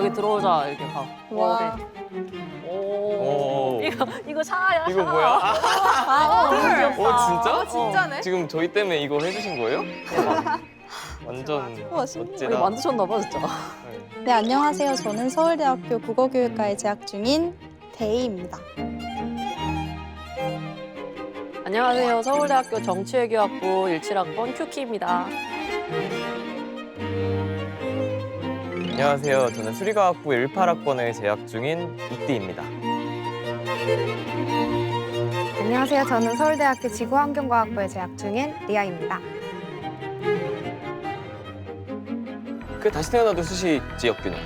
여기 들어오자 이렇게 가. 와. 오. 오. 이거 이거 샤야. 이거 샤. 뭐야? 아, 헐. 어 진짜? 아, 진짜네. 지금 저희 때문에 이거 해주신 거예요? 완전 우와, 신기해. 이거 멋지다. 만드셨나 봐 진짜. 네. 네, 안녕하세요. 저는 서울대학교 국어교육과에 재학 중인 대희입니다. 안녕하세요. 서울대학교 정치외교학부 17학번 큐키입니다. 안녕하세요. 저는 수리과학부 18학번에 재학 중인 이띠입니다. 안녕하세요. 저는 서울대학교 지구환경과학부에 재학 중인 리아입니다. 그 다시 태어나도 수시 지역균형.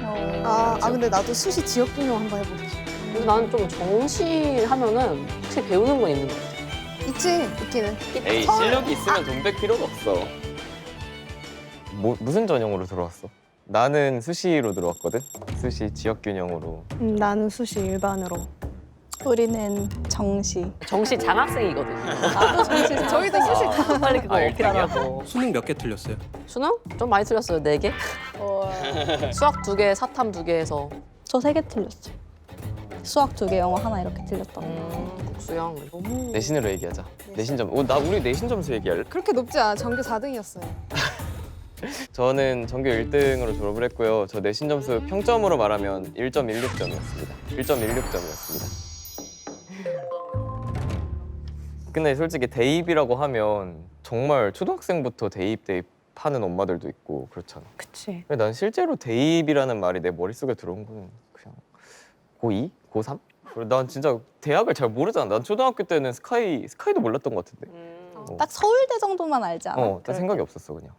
아, 아 근데 나도 수시 지역 분용 한번 해보고 싶어. 근데 나는 좀 정시 하면은 확실히 배우는 건 있는 것 같아. 있지, 있기는. 에이 서울- 실력이 있으면 돈 뺄 필요가 없어. 뭐 무슨 전형으로 들어왔어? 나는 수시로 들어왔거든. 수시 지역 균형으로. 음, 나는 수시 일반으로. 우리는 정시. 정시 장학생이거든. 나도 정시. 저희도 수시. 빨리 그거 아, 어필하라고. 수능 몇 개 틀렸어요? 수능? 좀 많이 틀렸어요. 네 개. 수학 두 개, 사탐 두 개 해서 저 세 개 틀렸죠. 수학 두 개, 영어 하나 이렇게 틀렸던. 음, 국수형. 너무 내신으로 얘기하자. 내신 점. 어, 나 우리 내신 점수 얘기할래? 그렇게 높지 않아. 전교 4등이었어요. 저는 전교 1등으로 졸업을 했고요. 저 내신 점수 평점으로 말하면 1.16점이었습니다. 1.16점이었습니다. 근데 솔직히 대입이라고 하면 정말 초등학생부터 대입 대입 하는 엄마들도 있고 그렇잖아. 그치. 근데 난 실제로 대입이라는 말이 내 머릿속에 들어온 거는 그냥 고2? 고3? 그리고 난 진짜 대학을 잘 모르잖아. 난 초등학교 때는 스카이 스카이도 몰랐던 것 같은데. 음. 어. 딱 서울대 정도만 알지 않아? 어, 딱 생각이 없었어 그냥.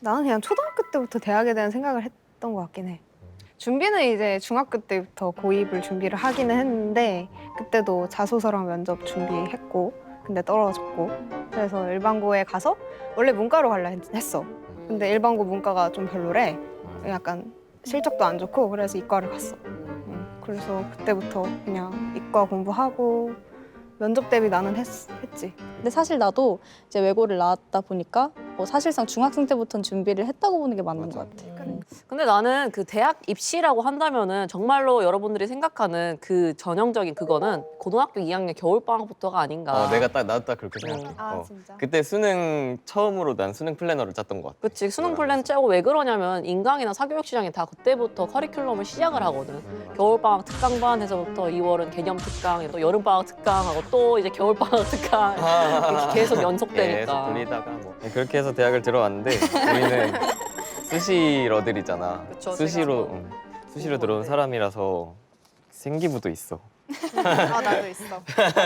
나는 그냥 초등학교 때부터 대학에 대한 생각을 했던 것 같긴 해. 준비는 이제 중학교 때부터 고입을 준비를 하기는 했는데 그때도 자소서랑 면접 준비했고 근데 떨어졌고 그래서 일반고에 가서 원래 문과로 갈라 했- 했어. 근데 일반고 문과가 좀 별로래. 약간 실적도 안 좋고 그래서 이과를 갔어. 음, 그래서 그때부터 그냥 이과 공부하고 면접 대비 나는 했, 했지. 근데 사실 나도 이제 외고를 나왔다 보니까 뭐 사실상 중학생 때부터는 준비를 했다고 보는 게 맞는. 것 같아. 음. 근데 나는 그 대학 입시라고 한다면은 정말로 여러분들이 생각하는 그 전형적인 그거는 고등학교 2학년 겨울방학부터가 아닌가. 어, 내가 딱 나도 딱 그렇게 생각해. 아 어. 진짜. 그때 수능 처음으로 난 수능 플래너를 짰던 것 같아. 그치 수능 플랜 짜고 왜 그러냐면 인강이나 사교육 시장이 다 그때부터 커리큘럼을 시작을 하거든. 겨울 방학 특강반 해서부터 2월은 개념 특강, 또 여름 방학 특강하고 또 이제 겨울 방학 특강 이렇게 계속 연속되니까. 계속 돌리다가 뭐 네, 그렇게 해서 대학을 들어왔는데 우리는 스시러들이잖아. 그쵸, 수시로 제가 응. 수시로 들어온 사람이라서 생기부도 있어. 아 나도 있어.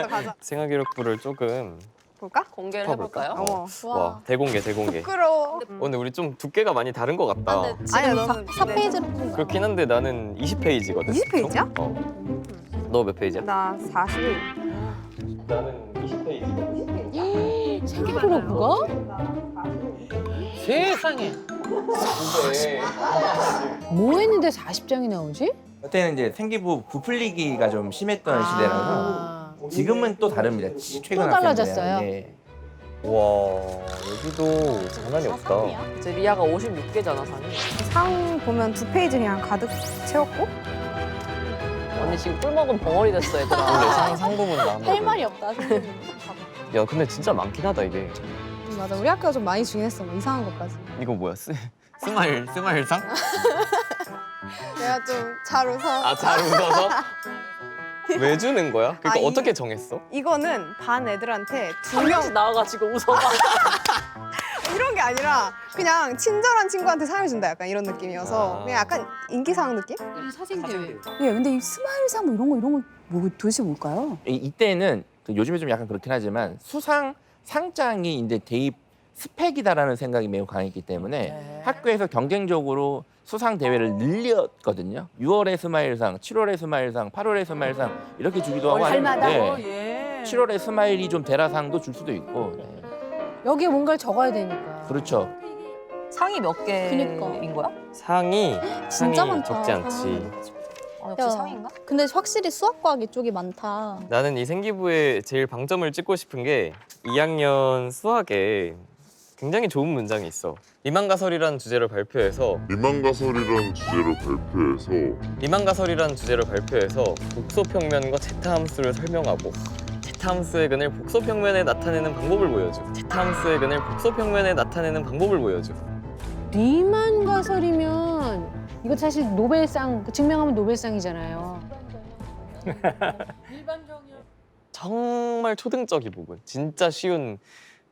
가자. 생활기록부를 조금 볼까? 공개를 펴볼까? 해볼까요? 어. 어머. 와 대공개 대공개. 어, 부끄러워. 근데 우리 좀 두께가 많이 다른 것 같다. 근데 지금 아니야, 사, 너는 4페이지로 푼 거야. 그렇긴 한데 나는 20페이지거든. 20 페이지야? 어. 너 몇 페이지야? 나 41. 나는 20페이지거든. 생기부록부가? 세상에 뭐 했는데 40장이 나오지? 그때는 이제 생기부 부풀리기가 좀 심했던 시대라서 아, 지금은 또 다릅니다. 최근 또 달라졌어요? 학생들은. 네. 와 여기도 장난이 없다. 이제 리아가 56개잖아 상이. 상 보면 두 페이지 그냥 가득 채웠고 언니 지금 꿀 먹은 벙어리 됐어 얘들아. 상, 상 부분 나. 할 말이 없다. 야 근데 진짜 많긴 하다 이게. 음, 맞아. 우리 학교가 좀 많이 주긴 했어. 뭐 이상한 것까지. 이거 뭐야? 스, 스마일 스마일상? 내가 좀 잘 웃어. 아 잘 웃어서? 왜 주는 거야? 그러니까 아, 이- 어떻게 정했어? 이거는 반 애들한테 두한명 명씩 나와가지고 웃어봐. 이런 게 아니라 그냥 친절한 친구한테 상을 준다 약간 이런 느낌이어서 아. 그냥 약간 인기상 느낌? 사진 대회. 예, 근데 이 스마일상 뭐 이런 거 이런 거 뭐, 도대체 뭘까요? 이- 이때는 그 요즘에 좀 약간 그렇긴 하지만 수상 상장이 이제 대입 스펙이다라는 생각이 매우 강했기 때문에 학교에서 경쟁적으로 수상 대회를 늘렸거든요. 6월의 스마일상, 7월의 스마일상, 8월의 스마일상 이렇게 주기도 하고 달마다? 하는데 예. 7월의 스마일이 좀 대라상도 줄 수도 있고 네. 여기에 뭔가를 적어야 되니까. 그렇죠. 상이 몇 개인 그니까. 거야? 상이 진짜 상이 많다. 적지 않지. 아, 역시 야. 상인가? 근데 확실히 수학과학 이쪽이 많다. 나는 이 생기부에 제일 방점을 찍고 싶은 게 2학년 수학에 굉장히 좋은 문장이 있어. 리만가설이라는 주제를 발표해서 미만가설이라는 주제를 발표해서 리만가설이라는 주제를 발표해서 복소 평면과 제타 함수를 설명하고 제타 함수의 근을 복소 평면에 나타내는 방법을 보여줘. 제타 함수의 근을 복소 평면에 나타내는 방법을 보여줘. 리만 가설이면 이거 사실 노벨상 그 증명하면 노벨상이잖아요. 정말 초등적인 부분, 진짜 쉬운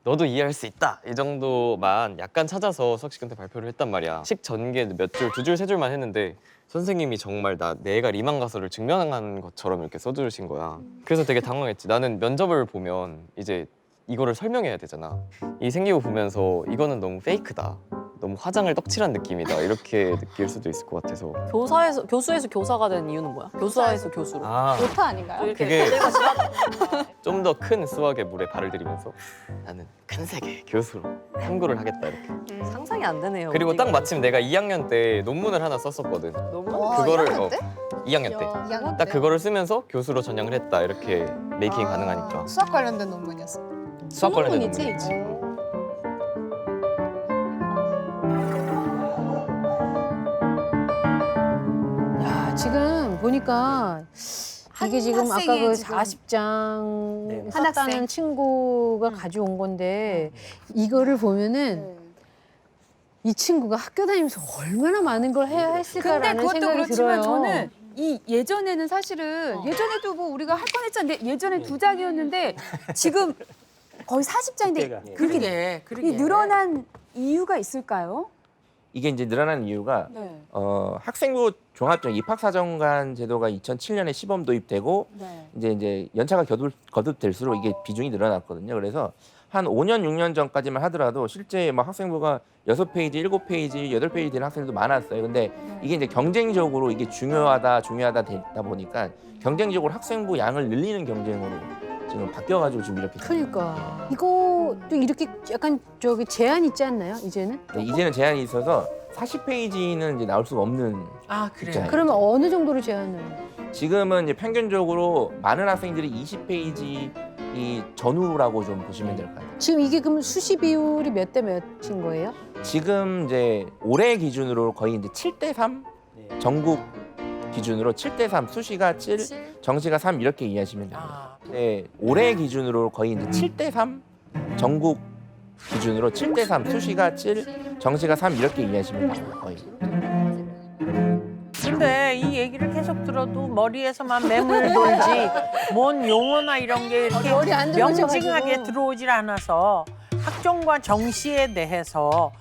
너도 이해할 수 있다 이 정도만 약간 찾아서 수학식한테 발표를 했단 말이야. 식 전개 몇 줄, 두 줄, 세 줄만 했는데 선생님이 정말 나 내가 리만 가설을 증명한 것처럼 이렇게 써주신 거야. 그래서 되게 당황했지. 나는 면접을 보면 이제 이거를 설명해야 되잖아. 이 생기부 보면서 이거는 너무 페이크다. 너무 화장을 떡칠한 느낌이다. 이렇게 느낄 수도 있을 것 같아서. 교사에서 교수에서 교사가 된 이유는 뭐야? 교사에서 교수로. 아, 오타 아닌가요? 이렇게 그게- 내가 지금 좀더 큰 수학의 물에 발을 들이면서 나는 큰 세계 교수로 탐구를 하겠다 이렇게. 상상이 안 되네요. 그리고 딱. 마침 내가 2학년 때 논문을 하나 썼었거든. 너무 와, 그거를 이학년 어, 때? 2학년 때. 이학년 딱 때? 그거를 쓰면서 교수로 전향을 했다 이렇게 메이킹이 아, 가능하니까 수학 관련된 논문이었어. 수학 관련된 논문이지? 논문이지. 보니까 이게 한 지금 아까 학생이 그 지금- 40장 네. 한 학생. 썼다는 친구가 가져온 건데 이거를 보면은 이 친구가 학교 다니면서 얼마나 많은 걸 해야 근데 했을까라는 그것도 생각이 그렇지만 들어요. 저는 이 예전에는 사실은 예전에도 뭐 우리가 할 건 했잖아요. 예전에 두 장이었는데 지금 거의 40장인데 그때가. 그렇게 그러게, 이 늘어난 이유가 있을까요? 이게 이제 늘어난 이유가 네. 어, 학생부 종합적 입학사정관 제도가 2007년에 시범 도입되고 네. 이제 이제 연차가 거듭, 거듭될수록 이게 비중이 늘어났거든요. 그래서 한 5년, 6년 전까지만 하더라도 실제 막 학생부가 6페이지, 7페이지, 8페이지 되는 학생들도 많았어요. 근데 이게 이제 경쟁적으로 이게 중요하다, 중요하다 되다 보니까 경쟁적으로 학생부 양을 늘리는 경쟁으로 지금 바뀌어가지고 지금 이렇게. 그러니까 이것도 이렇게 약간 저기 제한 있지 않나요? 이제는? 네, 이제는 제한이 있어서 40페이지는 이제 나올 수가 없는 아 그래요? 그러면 어느 정도로 제한을? 지금은 이제 평균적으로 많은 학생들이 20페이지 이 전후라고 좀 보시면 될 것 같아요. 지금 이게 그럼 수시 비율이 몇 대 몇인 거예요? 지금 이제 올해 기준으로 거의 이제 7대 3 네. 전국 기준으로 7대 3 수시가 7, 정시가 3 이렇게 이해하시면 됩니다. 아, 네, 올해 기준으로 거의 이제 7대 3 전국 기준으로 7대 3 수시가 7, 정시가 3 이렇게 이해하시면 됩니다. 거의. 근데 이 얘기를 계속 들어도 머리에서만 매물 돌지 뭔 용어나 이런 게 이렇게 머리 안 들어오셔가지고. 명징하게 들어오질 않아서 학종과 정시에 대해서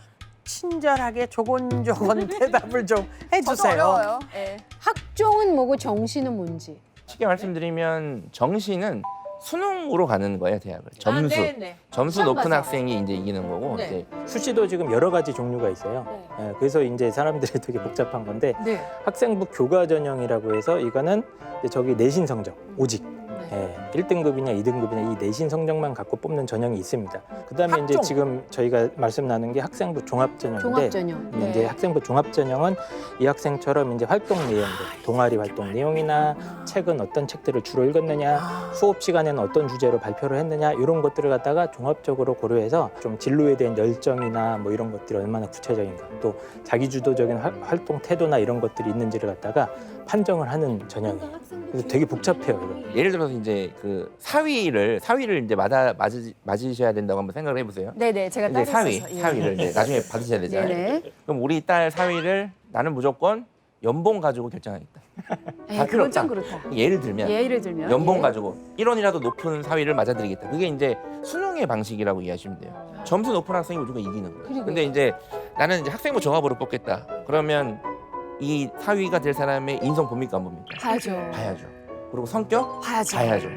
친절하게 조곤조곤 대답을 좀 해주세요. 예. 학종은 뭐고 정시는 뭔지. 쉽게 말씀드리면 정시는 수능으로 가는 거예요, 대학을. 점수. 아, 네네. 점수 높은 학생이 이제 이기는 거고 네. 이제 수시도 지금 여러 가지 종류가 있어요. 예, 그래서 이제 사람들이 되게 복잡한 건데 네. 학생부 교과 전형이라고 해서 이거는 이제 저기 내신 성적 오직 예, 1등급이냐 2등급이냐 이 내신 성적만 갖고 뽑는 전형이 있습니다. 그다음에 이제 학종. 지금 저희가 말씀 나눈 게 학생부 종합 전형인데 종합 전형. 음, 이제 학생부 종합 전형은 이 학생처럼 이제 활동 내용들, 동아리 활동 내용이나 책은 어떤 책들을 주로 읽었느냐, 수업 시간에는 어떤 주제로 발표를 했느냐 이런 것들을 갖다가 종합적으로 고려해서 좀 진로에 대한 열정이나 뭐 이런 것들이 얼마나 구체적인가, 또 자기 주도적인 활- 활동 태도나 이런 것들이 있는지를 갖다가 판정을 하는 전형이에요. 그래서 되게 복잡해요. 이거. 예를 들어서 이제 그 사위를 사위를 이제 맞아 맞으, 맞으셔야 된다고 한번 생각을 해보세요. 네네 제가 이제 딸이 사위 있어서 예. 사위를 이제 나중에 받으셔야 되잖아요. 네네. 그럼 우리 딸 사위를 나는 무조건 연봉 가지고 결정하겠다. 예, 다 필요 그건 좀 없다. 그렇다. 예를 들면 예를 들면 연봉 예. 가지고 1원이라도 높은 사위를 맞아드리겠다. 그게 이제 수능의 방식이라고 이해하시면 돼요. 점수 높은 학생이 무조건 이기는 거예요. 그리고요. 근데 이제 나는 이제 학생부 종합으로 뽑겠다. 그러면 이 사위가 될 사람의 인성 봅니까 안 봅니까? 봐야죠. 봐야죠. 그리고 성격 봐야죠. 봐야죠.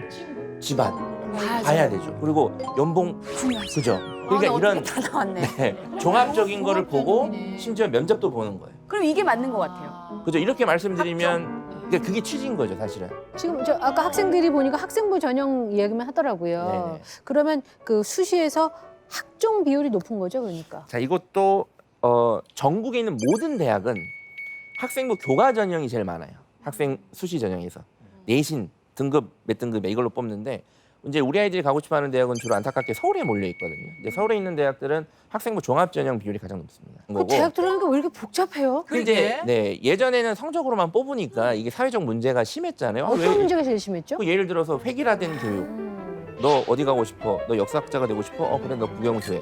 집안 봐야죠. 봐야 되죠. 그리고 연봉 중요하죠. 그죠. 아, 그러니까 나 이런 다 나왔네. 네, 종합적인 거를 보고 심지어 면접도 보는 거예요. 그럼 이게 맞는 것 같아요. 그죠. 이렇게 말씀드리면 그러니까 그게 취지인 거죠, 사실은. 지금 저 아까 학생들이 보니까 학생부 전형 이야기만 하더라고요. 네네. 그러면 그 수시에서 학종 비율이 높은 거죠, 그러니까. 자, 이것도 어, 전국에 있는 모든 대학은 학생부 교과 전형이 제일 많아요. 학생 수시 전형에서 내신 등급 몇 등급에 이걸로 뽑는데 이제 우리 아이들이 가고 싶어하는 대학은 주로 안타깝게 서울에 몰려 있거든요. 이제 서울에 있는 대학들은 학생부 종합 전형 비율이 가장 높습니다. 그 대학 들어가는 게왜 이렇게 복잡해요? 근데 이제 네 예전에는 성적으로만 뽑으니까 이게 사회적 문제가 심했잖아요. 어떤 왜- 문제가 제일 심했죠? 그 예를 들어서 획일화된 교육. 너 어디 가고 싶어? 너 역사학자가 되고 싶어? 어 그래 너 국영수해.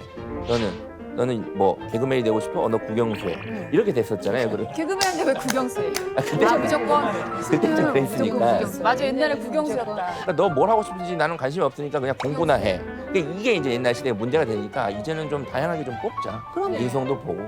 너는 너는 뭐 개그맨이 되고 싶어? 어너 국영수해. 이렇게 됐었잖아요. 그래. 개그맨인데 왜 국영수예요? 아, 그때 아 무조건. 그때 좀 그랬으니까. 맞아 옛날에 국영수였다. 그러니까 너 뭘 하고 싶은지 나는 관심이 없으니까 그냥 공부나 해. 그러니까 이게 이제 옛날 시대에 문제가 되니까 이제는 좀 다양하게 좀 뽑자. 그럼 인성도 보고.